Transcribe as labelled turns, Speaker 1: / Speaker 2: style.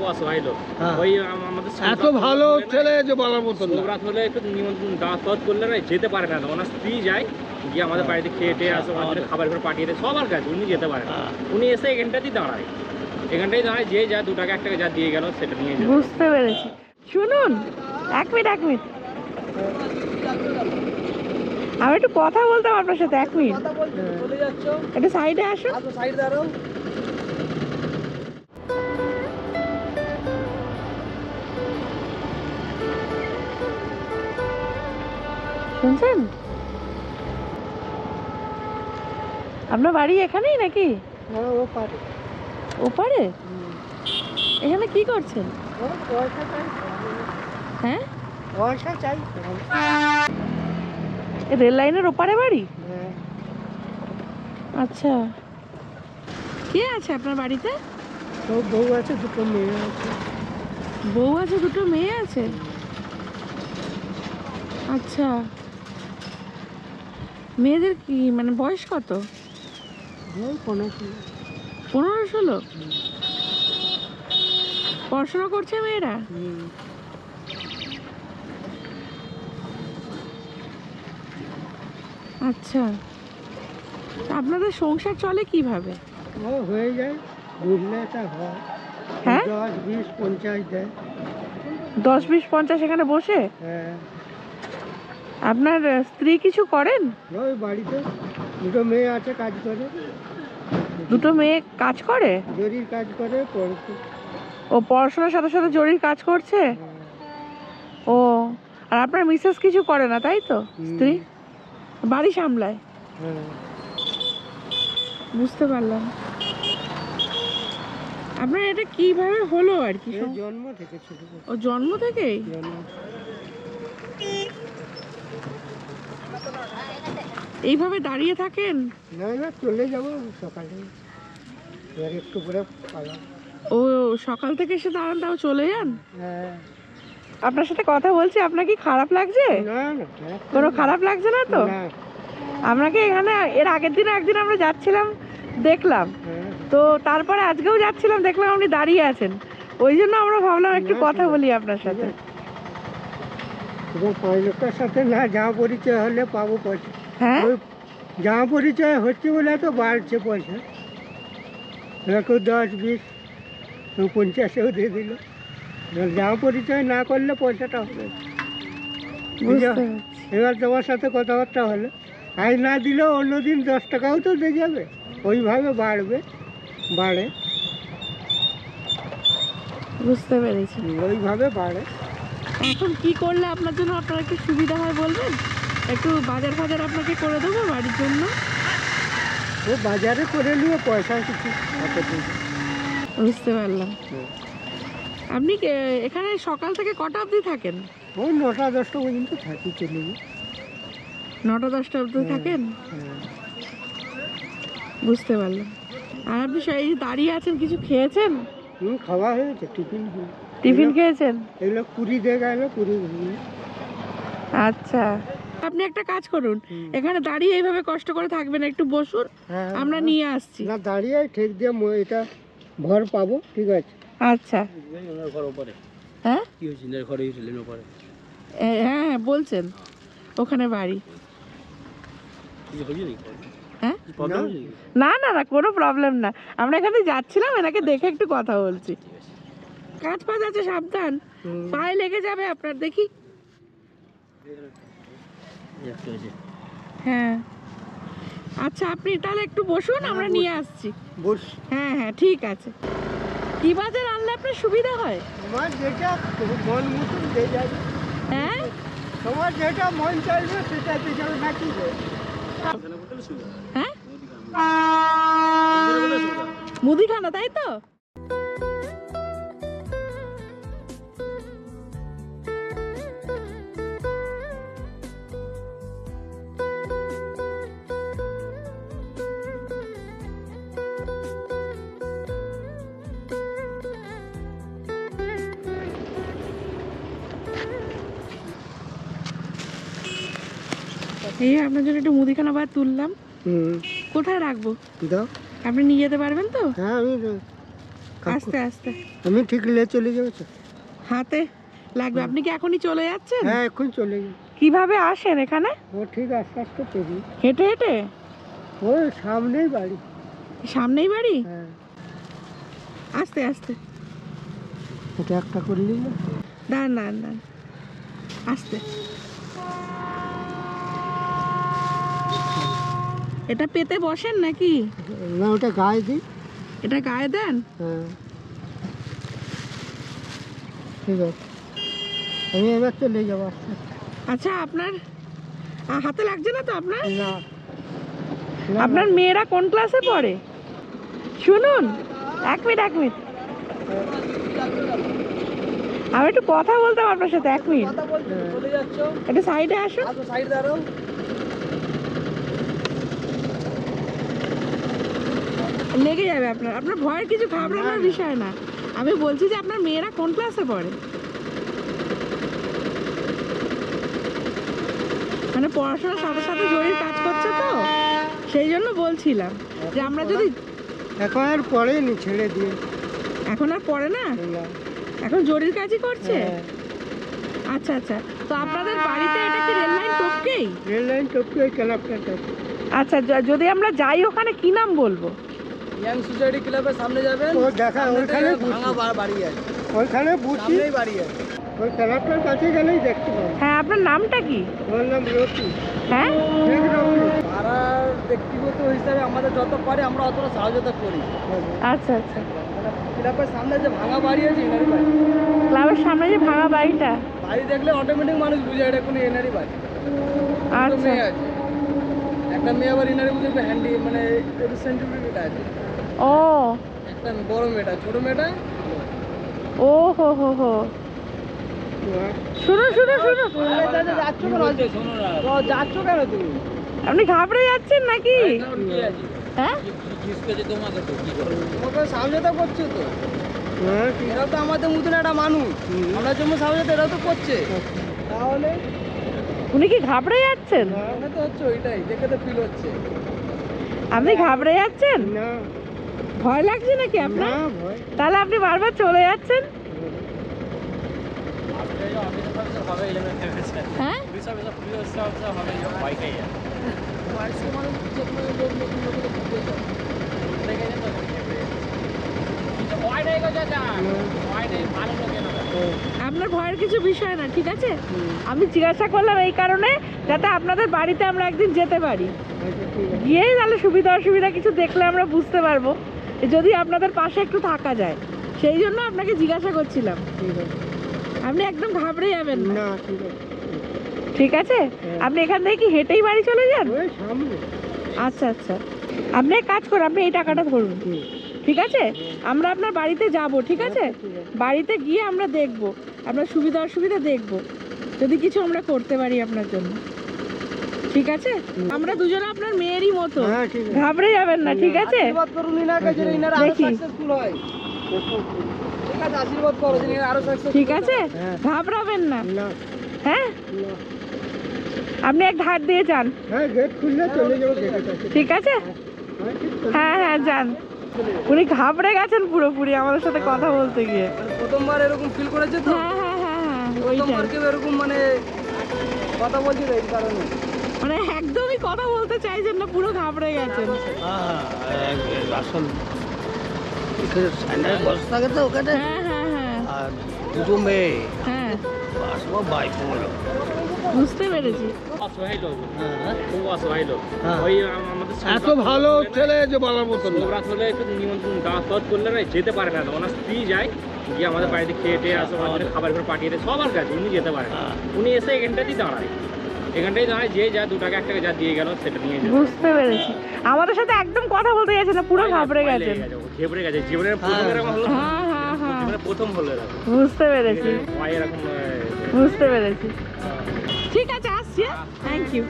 Speaker 1: লোক
Speaker 2: হ্যাঁ।
Speaker 1: ওই আমাদের
Speaker 2: এত ভালো ছেলে যে বলার মতন না।
Speaker 1: হলে একটু নিমন্ত্রণ দাওয়াত ফাওয়াত করলে না যেতে পারে না। ওনার স্ত্রী যায় গিয়ে আমাদের বাড়িতে খেয়ে টেয়ে আসে আমাদের খাবার করে পাঠিয়ে দেয় সবার কাছে উনি যেতে পারে না।
Speaker 2: হ্যাঁ।
Speaker 1: উনি এসে এখানটাতেই দাঁড়ায়। এখানটাই দাঁড়ায় যে যা দু টাকা এক টাকা যা দিয়ে গেল সেটা নিয়ে
Speaker 3: বুঝতে পেরেছি। শুনুন এক মিনিট এক মিনিট। আমি একটু কথা বলতাম আপনার সাথে এক মিনিট। একটু সাইডে আসো আসুন শুনছেন? আপনার বাড়ি এখানেই নাকি?
Speaker 2: হ্যাঁ,
Speaker 3: ওপারে এখানে কি করছেন? হ্যাঁ? রেল লাইনের ওপারে বাড়ি?
Speaker 2: হ্যাঁ।
Speaker 3: আচ্ছা। কে আছে আপনার বাড়িতে?
Speaker 2: বউ আছে দুটো মেয়ে আছে।
Speaker 3: বউ আছে দুটো মেয়ে আছে? আচ্ছা। মেয়েদের কি মানে বয়স কত? পনেরো ষোলো। পড়াশোনা করছে মেয়েরা? আচ্ছা। আপনাদের সংসার চলে কীভাবে?
Speaker 2: হয়ে যায় হয়।
Speaker 3: হ্যাঁ?
Speaker 2: দশ বিশ পঞ্চাশ দেয়।
Speaker 3: দশ বিশ পঞ্চাশ এখানে বসে?
Speaker 2: হ্যাঁ।
Speaker 3: আপনার স্ত্রী কিছু করেন?
Speaker 2: ওই বাড়িতে দুটো মেয়ে আছে কাজ করে।
Speaker 3: দুটো মেয়ে কাজ করে?
Speaker 2: জরির কাজ করে
Speaker 3: ও পড়াশোনার সাথে সাথে জরির কাজ করছে? ও আর আপনার মিসেস কিছু করে না তাই তো? স্ত্রী? বাড়ি সামলায়?
Speaker 2: হ্যাঁ।
Speaker 3: বুঝতে পারলাম। আপনার এটা কীভাবে হলো আর কি
Speaker 2: জন্ম থেকে থেকে,
Speaker 3: ও জন্ম থেকেই? এইভাবে দাঁড়িয়ে থাকেন?
Speaker 2: না না চলে যাব সকালে। এবার একটু করে পালা।
Speaker 3: ও সকাল থেকে এসে দাঁড়ান তাও চলে যান?
Speaker 2: হ্যাঁ।
Speaker 3: আপনার সাথে কথা বলছি আপনার কি খারাপ লাগছে? কোনো খারাপ লাগছে না তো? আপনাকে এখানে এর আগের দিন একদিন আমরা যাচ্ছিলাম দেখলাম।
Speaker 2: হ্যাঁ।
Speaker 3: তো তারপরে আজকেও যাচ্ছিলাম দেখলাম আপনি দাঁড়িয়ে আছেন। ওই জন্য আমরা ভাবলাম একটু কথা বলি আপনার সাথে।
Speaker 2: সাথে না জামা পরিচয় হলে পাবো পয়সা।
Speaker 3: হ্যাঁ?
Speaker 2: ওই জামা পরিচয় হচ্ছে বলে তো বাড়ছে পয়সা। এবার কেউ দশ বিশ কেউ পঞ্চাশেও দিয়ে দিল। এবার জামা পরিচয় না করলে পয়সাটা হবে এবার তোমার সাথে কথাবার্তা হলো। আজ না দিলেও অন্যদিন দশ টাকাও তো দিয়ে যাবে। ওইভাবে বাড়বে বাড়ে।
Speaker 3: বুঝতে পেরেছি।
Speaker 2: ওইভাবে বাড়ে।
Speaker 3: এখন কি করলে আপনার জন্য আপনার একটু সুবিধা হয় বলবেন? একটু বাজার ফাজার আপনাকে করে দেবো বাড়ির জন্য?
Speaker 2: ও বাজারে করে নিয়ে পয়সা কিছু।
Speaker 3: বুঝতে পারলাম। আপনি কে- এখানে সকাল থেকে কটা অবধি থাকেন?
Speaker 2: ওই নটা দশটা পর্যন্ত থাকি চলে
Speaker 3: নটা দশটা অবধি
Speaker 2: হ্যাঁ।
Speaker 3: থাকেন?
Speaker 2: হ্যাঁ।
Speaker 3: বুঝতে পারলাম। আর আপনি সেই দাঁড়িয়ে আছেন কিছু খেয়েছেন?
Speaker 2: হুম খাওয়া হয়েছে টিফিন
Speaker 3: টিফিন খেয়েছেন?
Speaker 2: এগুলো কুড়ি দিয়ে গেল কুড়ি
Speaker 3: আচ্ছা। আপনি একটা কাজ করুন এখানে দাঁড়িয়ে এইভাবে কষ্ট করে থাকবেন একটু বসুন
Speaker 2: হ্যাঁ
Speaker 3: আমরা নিয়ে আসছি।
Speaker 2: না দাঁড়িয়ে ঠেক দিয়ে এটা ভর পাবো ঠিক আছে?
Speaker 3: আচ্ছা।
Speaker 1: ঘর ওপরে
Speaker 3: হ্যাঁ?
Speaker 1: কি হয়েছিল ঘরে হয়েছিলেন
Speaker 3: এ, হ্যাঁ হ্যাঁ বলছেন ওখানে বাড়ি। হ্যাঁ?
Speaker 2: না।
Speaker 3: না না কোনো প্রবলেম না। আমরা এখানে যাচ্ছিলাম এনাকে দেখে একটু কথা বলছি। কাজ ফাজ আছে সাবধান। পায়ে লেগে যাবে আপনার দেখি। হ্যাঁ। আচ্ছা আপনি তাহলে একটু বসুন আমরা নিয়ে আসছি।
Speaker 2: বস।
Speaker 3: হ্যাঁ হ্যাঁ ঠিক আছে। কি বাজার আনলে আপনার সুবিধা হয়?
Speaker 2: তোমার যেটা মন মতন দিয়ে যাবে
Speaker 3: হ্যাঁ?
Speaker 2: তোমার যেটা মন চাইবে সেটা দিয়ে যাবে নাকি?
Speaker 3: হ্যাঁ? মুদিখানা তাই তো? এই আপনার জন্য একটু মুদিখানা বার তুললাম। কোথায় রাখব?
Speaker 2: দাও।
Speaker 3: আপনি নিয়ে যেতে পারবেন তো?
Speaker 2: হ্যাঁ আমি
Speaker 3: আস্তে আস্তে।
Speaker 2: আমি ঠিক লে চলে যাব
Speaker 3: হাতে লাগবে। আপনি কি এখনই চলে যাচ্ছেন?
Speaker 2: হ্যাঁ এখন চলে যাব।
Speaker 3: কীভাবে আসেন এখানে?
Speaker 2: ও ঠিক আস্তে আস্তে পেরি
Speaker 3: হেঁটে হেঁটে?
Speaker 2: ওই সামনেই বাড়ি।
Speaker 3: সামনেই বাড়ি?
Speaker 2: হ্যাঁ।
Speaker 3: আস্তে আস্তে।
Speaker 2: এটা একটা করলি না?
Speaker 3: দাঁড়ান দাঁড়ান দাঁড়ান। আস্তে। এটা পেতে বসেন নাকি?
Speaker 2: না ওটা গায়ে দিই।
Speaker 3: এটা গায়ে দেন?
Speaker 2: হ্যাঁ। ঠিক আছে। আমি এবার চলে যাব।
Speaker 3: আচ্ছা আপনার হাতে লাগছে না তো আপনার?
Speaker 2: না।
Speaker 3: আপনার মেয়েরা কোন ক্লাসে পড়ে? শুনুন এক মিনিট এক মিনিট। আমি একটু কথা বলতাম আপনার সাথে এক মিনিট।
Speaker 2: হ্যাঁ।
Speaker 3: একটু সাইডে আসুন। লেগে যাবে আপনার। আপনার ভয়ের কিছু ঘাবড়ানোর
Speaker 2: না।
Speaker 3: বিষয় না। আমি বলছি যে আপনার মেয়েরা কোন ক্লাসে পড়ে? মানে পড়াশোনার সাথে সাথে জরির কাজ করছে তো। সেই জন্য বলছিলাম যে আমরা যদি
Speaker 2: এখন আর পড়েনি ছেড়ে দিয়ে।
Speaker 3: এখন আর পড়ে না। এখন জরির কাজই করছে?
Speaker 2: হ্যাঁ।
Speaker 3: আচ্ছা আচ্ছা। তো আপনাদের বাড়িতে এটা কি রেল লাইন টপকেই?
Speaker 2: রেল লাইন টপকে ক্লাবটার
Speaker 3: আচ্ছা যদি আমরা যাই ওখানে কি নাম বলব?
Speaker 4: ইয়াং সোসাইটি ক্লাবের সামনে যাবেন।
Speaker 2: ও দেখা ওইখানে
Speaker 4: ভাঙা বাড়ি আছে।
Speaker 2: ওইখানে বুঝি।
Speaker 4: সামনেই বাড়ি আছে।
Speaker 2: ওই ক্লাবটার কাছে গেলেই দেখতে
Speaker 3: হ্যাঁ আপনার নামটা কি?
Speaker 2: ওর নাম রকি।
Speaker 3: হ্যাঁ?
Speaker 2: ঠিক
Speaker 4: পাড়ার ব্যক্তিগত হিসাবে আমাদের যত পারে আমরা অতটা সহযোগিতা করি।
Speaker 3: আচ্ছা আচ্ছা।
Speaker 4: ক্লাবের সামনে যে ভাঙা বাড়ি আছে বাড়ি।
Speaker 3: ক্লাবের সামনে যে ভাঙা বাড়িটা?
Speaker 4: বাড়ি দেখলে অটোমেটিক মানুষ বুঝে এটা কোনো এনারই বাড়ি।
Speaker 3: আচ্ছা।
Speaker 4: মেয়ে আছে। একটা মেয়ে আবার এনারি বুঝে হ্যান্ডি মানে একটু সেন্টিমিটার আছে।
Speaker 3: ও।
Speaker 4: একটা বড় মেয়েটা ছোট মেয়েটা?
Speaker 3: ও হো হো। হো শুনো শুনো শুনো।
Speaker 4: যাচ্ছ কেন ও, যাচ্ছ কেন তুমি
Speaker 3: আপনি ঘাবড়ে যাচ্ছেন নাকি? হ্যাঁ?
Speaker 4: তোমাকে সহযোগিতা করছ তো।
Speaker 2: হ্যাঁ
Speaker 4: তো আমাদের মতন একটা মানুষ। আমরা তো করছে। তাহলে?
Speaker 3: উনি কি ঘাবড়ে যাচ্ছেন?
Speaker 4: তো হচ্ছে ওইটাই দেখে তো ফিল হচ্ছে।
Speaker 3: আপনি ঘাবড়ে যাচ্ছেন?
Speaker 2: না।
Speaker 3: ভয় লাগছে নাকি আপনার? তাহলে আপনি বারবার চলে যাচ্ছেন? হ্যাঁ। আপনার ভয়ের কিছু বিষয় না ঠিক আছে? আমি জিজ্ঞাসা করলাম এই কারণে যাতে আপনাদের বাড়িতে আমরা একদিন যেতে পারি। গিয়েই তাহলে সুবিধা অসুবিধা কিছু দেখলে আমরা বুঝতে পারব। যদি আপনাদের পাশে একটু থাকা যায় সেই জন্য আপনাকে জিজ্ঞাসা করছিলাম। আপনি একদম ঘাবড়ে যাবেন না।
Speaker 2: ঠিক আছে।
Speaker 3: আছে? আপনি এখান থেকে কি হেঁটেই বাড়ি চলে যান? আচ্ছা আচ্ছা। আপনি এক কাজ করুন আপনি এই টাকাটা ধরুন। ঠিক আছে? আমরা আপনার বাড়িতে যাব আছে?
Speaker 2: ঠিক আছে।
Speaker 3: বাড়িতে গিয়ে আমরা দেখব আপনার সুবিধা অসুবিধা দেখব। যদি কিছু আমরা করতে পারি আপনার জন্য। ঠিক আছে? আমরা দুজনে আপনার মেয়েরই মতো।
Speaker 2: হ্যাঁ
Speaker 3: ঘাবড়ে যাবেন না ঠিক আছে? দেখি।
Speaker 4: ঠিক আছে
Speaker 2: হ্যাঁ।
Speaker 3: ঘাবড়াবেন না। হ্যাঁ? আপনি এক ধার দিয়ে যান।
Speaker 2: হ্যাঁ
Speaker 3: ঠিক আছে?
Speaker 2: হ্যাঁ
Speaker 3: হ্যাঁ যান। উনি ঘাবড়ে গেছেন পুরোপুরি আমাদের সাথে কথা বলতে গিয়ে।
Speaker 4: মানে প্রথমবার এরকম ফিল করেছে তো?
Speaker 3: হ্যাঁ হ্যাঁ হ্যাঁ হ্যাঁ ওইটাই।
Speaker 4: এরকম মানে কথা বলছে এই কারণে?
Speaker 3: মানে একদমই কথা বলতে চাইছেন না পুরো ঘাবড়ে গেছেন।
Speaker 4: আসল স্যান্ডেল বস থাকে তো ওখানে।
Speaker 3: হ্যাঁ হ্যাঁ হ্যাঁ।
Speaker 4: আর দুটো মেয়ে।
Speaker 3: হ্যাঁ।
Speaker 4: বাইক বলো
Speaker 3: বুঝতে পেরেছি।
Speaker 4: হ্যাঁ।
Speaker 1: ওই আমাদের
Speaker 4: এত ভালো ছেলে যে বলার মতন না।
Speaker 1: সৌরাত হলে একটু নিমন্ত্রণ দাওয়াত করলে না যেতে পারে না। ওনার স্ত্রী যায় গিয়ে আমাদের বাড়িতে খেয়ে টেয়ে আসে খাবার ঘর পাঠিয়ে দেয় সবার কাছে উনি যেতে পারে না। উনি এসে এখানটাতেই দাঁড়ায়। এখানটাই দাঁড়ায় যে যা দু টাকা এক টাকা যা দিয়ে গেল সেটা নিয়ে
Speaker 3: বুঝতে পেরেছি। আমাদের সাথে একদম কথা বলতে গেছে না পুরো ঘাবড়ে
Speaker 1: গেছে, ঘেবড়ে গেছে। জীবনের প্রথম এরকম হলো।
Speaker 3: হ্যাঁ হ্যাঁ হ্যাঁ।
Speaker 1: প্রথম হলো
Speaker 3: বুঝতে পেরেছি। বুঝতে পেরেছি। ঠিক আছে আসছি থ্যাংক ইউ